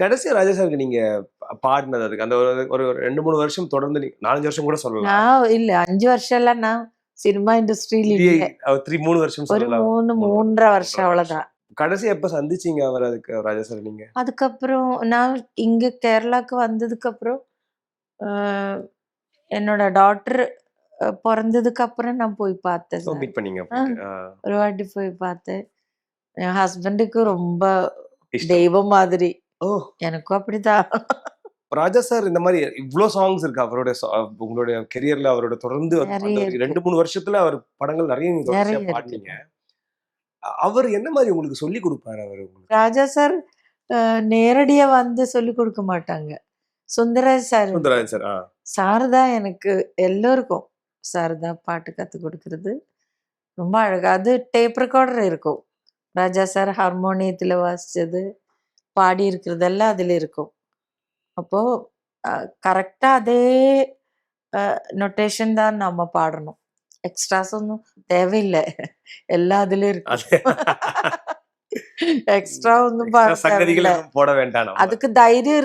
கடைசியா ராஜா சாருக்கு நீங்க பாடினது அதுக்கு. அந்த ஒரு ஒரு ரெண்டு மூணு வருஷம் தொடர்ந்து நீ- நாலஞ்சு வருஷம் கூட சொல்லலாம். இல்ல. அஞ்சு வருஷம் எல்லாம் நான் சினிமா இண்டஸ்ட்ரியில த்ரீ மூணு வருஷம் ஒரு சொல்லலாம். மூணு மூன்றரை வருஷம், அவ்வளவுதான். கடைசி எப்ப சந்திச்சீங்க அவர் அதுக்கு ராஜா சார் நீங்க? அதுக்கப்புறம் நான் இங்க கேரளாக்கு வந்ததுக்கு அப்புறம் என்னோட டாக்டர் பிறந்ததுக்கு அப்புறம் நான் போய் பார்த்தேன் ஒரு வாட்டி போய் பார்த்தேன். என் ஹஸ்பண்டுக்கு ரொம்ப. தெய்வம் மாதிரி. ஓ எனக்கும் அப்படிதான். ராஜா சார் இந்த மாதிரி இவ்ளோ சாங்ஸ் இருக்கு. அவரோட உங்களுடைய கெரியர்ல அவரோட தொடர்ந்து. ரெண்டு மூணு வருஷத்துல அவர் படங்கள் நிறைய நீங்க அ- அவர் என்ன மாதிரி உங்களுக்கு சொல்லி கொடுப்பாரு அவர் ராஜா சார் நேரடியா வந்து சொல்லி கொடுக்க மாட்டாங்க. Sundararaj sir Sundararajan sir sir தான் எனக்கு எல்லோருக்கும். சார் தான் பாட்டு கத்து கொடுக்கறது. ரொம்ப அழகா அது டேப் ரெக்கார்டர் இருக்கும். ராஜா சார் ஹார்மோனியத்துல வாசிச்சது. பாடி இருக்கிறதெல்லாம் அதுல இருக்கும் அப்போ கரெக்டா அதே நொட்டேஷன் தான் நம்ம பாடணும் எக்ஸ்ட்ராஸ் ஒன்றும் தேவையில்லை எல்லாம் அதுல இருக்கு அது எக்ஸ்ட்ரா ஒன்றும் extra பாட சங்கதிகள் தேவையில்ல எதுவும் போட வேண்டாம் நம்ம. அதுக்கு தைரியம்